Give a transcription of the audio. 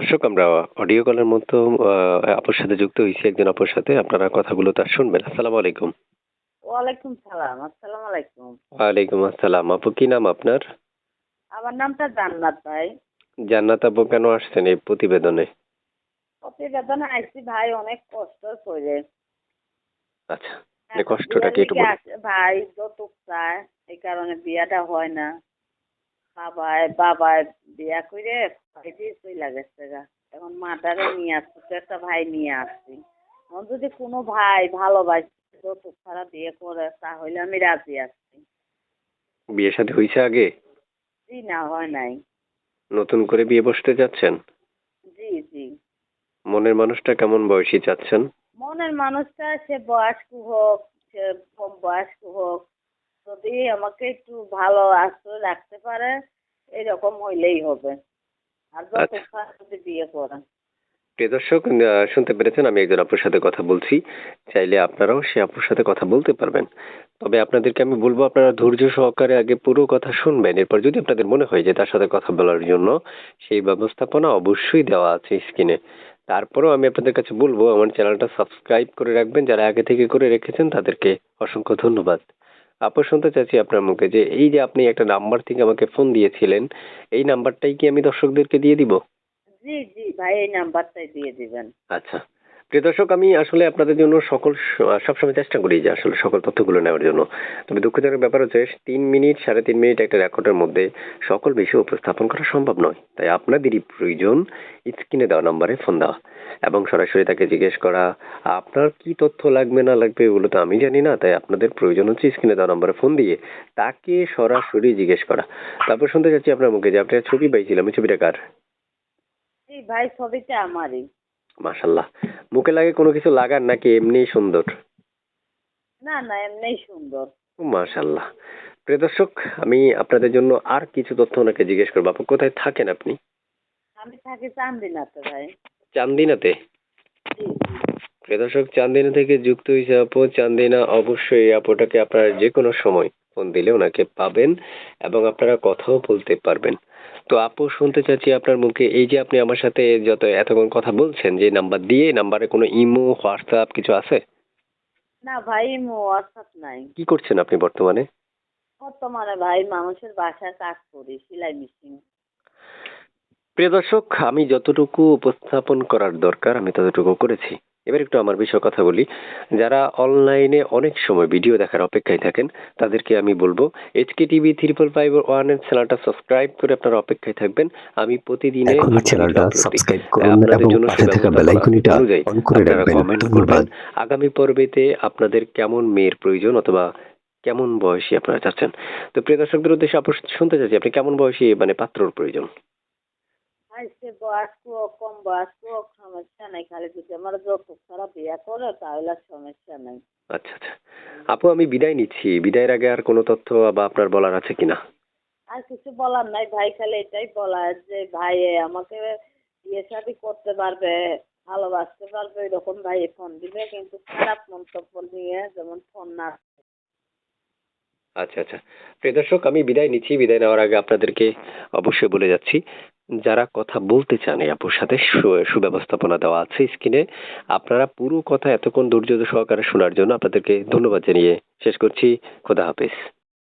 দর্শক আমরা অডিও কলের মতো আপুর সাথে যুক্ত হয়েছি। একজন আপুর সাথে আপনারা কথাগুলো তার শুনবেন। আসসালামু আলাইকুম। ওয়ালাইকুম সালাম। আসসালামু আলাইকুম। ওয়ালাইকুম আসসালাম। আপু কি নাম আপনার? আমার নামটা জান্নাত ভাই। জান্নাত আপু কেন আসছেন এই প্রতিবেদনে? প্রতিবেদনে আইসি ভাই অনেক কষ্ট করে। আচ্ছা এই কষ্টটা কি একটু ভাই যৌতুক চায় এই কারণে বিয়াটা হয় না। বাবায় বাবায় বিয়া করে চইলা গা। এখন মাটারে নিয়ে আসছি তো একটা ভাই নিয়ে আসছি। এখন যদি কোনো ভাই ভালোবাসে যৌতুক ছাড়া বিয়ে করে তাহলে আমি রাজি আছি। বিয়ে সাথে হয়েছে আগে? জি না হয় নাই। নতুন করে বিয়ে বসতে যাচ্ছেন? জি জি। মনের মানুষটা কেমন বয়সী চাচ্ছেন? মনের মানুষটা সে বয়স্ক হোক সে কম বয়স্ক হোক যদি আমাকে একটু ভালো আশ্রয় রাখতে পারে এরকম হইলেই হবে। প্রিয় দর্শক শুনতে পেরেছেন আমি একজন আপুর সাথে কথা বলছি। চাইলে আপনারাও সে আপুর সাথে কথা বলতে পারবেন। তবে আপনাদেরকে আমি বলব আপনারা ধৈর্য সহকারে আগে পুরো কথা শুনবেন। এরপর যদি আপনাদের মনে হয় যে তার সাথে কথা বলার জন্য সেই ব্যবস্থাপনা অবশ্যই দেওয়া আছে স্ক্রিনে। তারপরেও আমি আপনাদের কাছে বলব আমার চ্যানেলটা সাবস্ক্রাইব করে রাখবেন। যারা আগে থেকে করে রেখেছেন তাদেরকে অসংখ্য ধন্যবাদ। আপু শুনতে চাচ্ছি আপনার মুখে যে এই যে আপনি একটা নাম্বার থেকে আমাকে ফোন দিয়েছিলেন এই নাম্বারটাই কি আমি দর্শকদেরকে দিয়ে দিব? জি জি ভাই এই নাম্বারটাই দিয়ে দিবেন। আচ্ছা। প্রিয় দর্শক, আমি আসলে আপনাদের জন্য সকল সবসময় চেষ্টা করি যে আসলে সকল তথ্যগুলো নেওয়ার জন্য। তবে দুঃখজনক ব্যাপার হচ্ছে, তিন মিনিট, সাড়ে তিন মিনিট একটা রেকর্ডের মধ্যে সকল বিষয় উপস্থাপন করা সম্ভব নয়। তাই আপনাদেরই প্রয়োজন স্ক্রিনে দেওয়া নাম্বারে ফোন দেওয়া। এবং সরাসরি তাকে জিজ্ঞেস করা, আপনার কি তথ্য লাগবে, না লাগবে, এগুলো তো আমি জানি না, তাই আপনাদের প্রয়োজন হচ্ছে স্ক্রিনে দেওয়া নাম্বারে ফোন দিয়ে তাকে সরাসরি জিজ্ঞেস করা। তারপর শুনতে চাচ্ছি আপনার মুখে যে আপনার ছবি পাইছিলাম ছবিটা কার? ভাই, ছবিটা আমারই। মাশাল্লাহ মুখে লাগে কোনো কিছু লাগার নাকি এমনিই সুন্দর? না না এমনিই সুন্দর। মাশাল্লাহ প্রিয় দর্শক আমি আপনাদের জন্য আর কিছু তথ্য ওনাকে জিজ্ঞেস করব। আপু কোথায় থাকেন আপনি? আমি থাকি চান্দিনাতে ভাই। চান্দিনাতে? প্রিয় দর্শক চান্দিনা থেকে যুক্ত হয়েছে আপু। চান্দিনা অবশ্যই এই আপুটাকে আপনারা যে কোনো সময় ফোন দিলে ওনাকে পাবেন এবং আপনারা কথাও বলতে পারবেন। তো আপু শুনতে চাচ্ছি আপনার মুখে এই যে আপনি আমার সাথে যত এতক্ষণ কথা বলছেন যে নাম্বার দিয়ে নাম্বারে কোনো ইমো হোয়াটসঅ্যাপ কিছু আছে? না ভাই ইমো হোয়াটসঅ্যাপ নাই। কি করছেন আপনি বর্তমানে? বর্তমানে ভাই মানুষের বাসায় কাজ করি সেলাই মেশিন। প্রিয় দর্শক আমি যতটুকু উপস্থাপন করার দরকার আমি ততটুকু করেছি। এবার একটু আমার বিষয়ে কথা বলি। যারা অনলাইনে অনেক সময় ভিডিও দেখার অপেক্ষায় থাকেন তাদেরকে আমি বলব এইচকে টিভি ত্রিপল ফাইভ ওয়ানের চ্যানেলটা সাবস্ক্রাইব করে আপনারা অপেক্ষায় থাকবেন। আমি প্রতিদিনে চ্যানেলটা সাবস্ক্রাইব করুন আপনাদের জন্য পাশে থাকা সুব্যবস্থা বেল আইকনটা অন করে রাখবেন। ধন্যবাদ। আগামী পর্বেতে আপনাদের কেমন মেয়ের প্রয়োজন অথবা কেমন বয়সী আপনারা চাচ্ছেন? তো প্রিয় দর্শকদের উদ্দেশ্যে শুনতে চাচ্ছি আপনি কেমন বয়সী মানে পাত্রর প্রয়োজন? সে বয়স্ক হোক কম বয়স্ক হোক সমস্যা নাই খালি যদি আমার যৌতুক ছাড়া বিয়ে করে তাহলে সমস্যা নাই। আচ্ছা আচ্ছা। আপু আমি বিদায় নিচ্ছি। বিদায়ের আগে আর কোনো তথ্য বা আপনার বলার আছে কিনা? আর কিছু বলার নাই ভাই খালি এটাই বলার যে ভাই আমাকে বিয়ে শাদি করতে পারবে ভালোবাসতে পারবে এরকম ভাই ফোন দিবে কিন্তু খারাপ মন্তব্য নিয়ে যেমন ফোন না আচ্ছা আচ্ছা। প্রিয় দর্শক আমি বিদায় নিচ্ছি। বিদায় নেওয়ার আগে আপনাদেরকে অবশ্যই বলে যাচ্ছি যারা কথা বলতে চান, এই আপুর সাথে সুব্যবস্থাপনা দেওয়া আছে স্ক্রিনে আপনারা পুরো কথা এতক্ষণ ধৈর্য সহকারে শোনার জন্য আপনাদেরকে ধন্যবাদ জানিয়ে শেষ করছি। খোদা হাফেজ।